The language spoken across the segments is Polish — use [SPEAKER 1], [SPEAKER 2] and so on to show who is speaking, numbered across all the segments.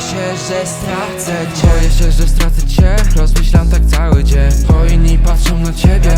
[SPEAKER 1] Boję się, że stracę cię. Boję się, że stracę cię. Rozmyślam tak cały dzień. Bo inni patrzą na ciebie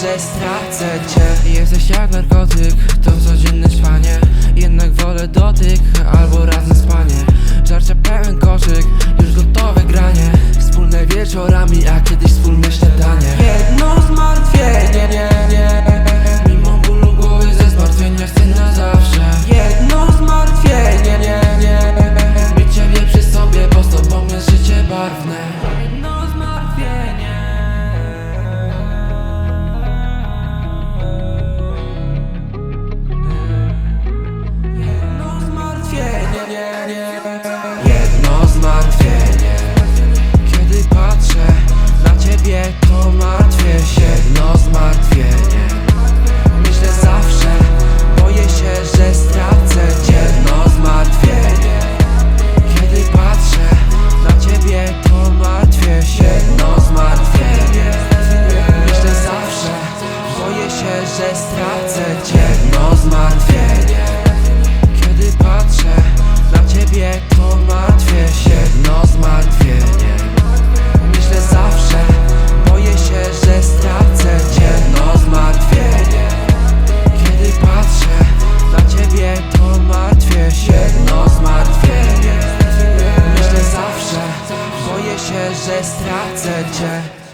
[SPEAKER 1] że stracę cię. Jesteś jak narkotyk, to stracę cię No zmartwienie. Kiedy patrzę na ciebie to martwię się No zmartwienie. Myślę zawsze Boję się, że stracę cię No zmartwienie. Kiedy patrzę na ciebie to martwię się No zmartwienie. Myślę zawsze Boję się, że stracę cię.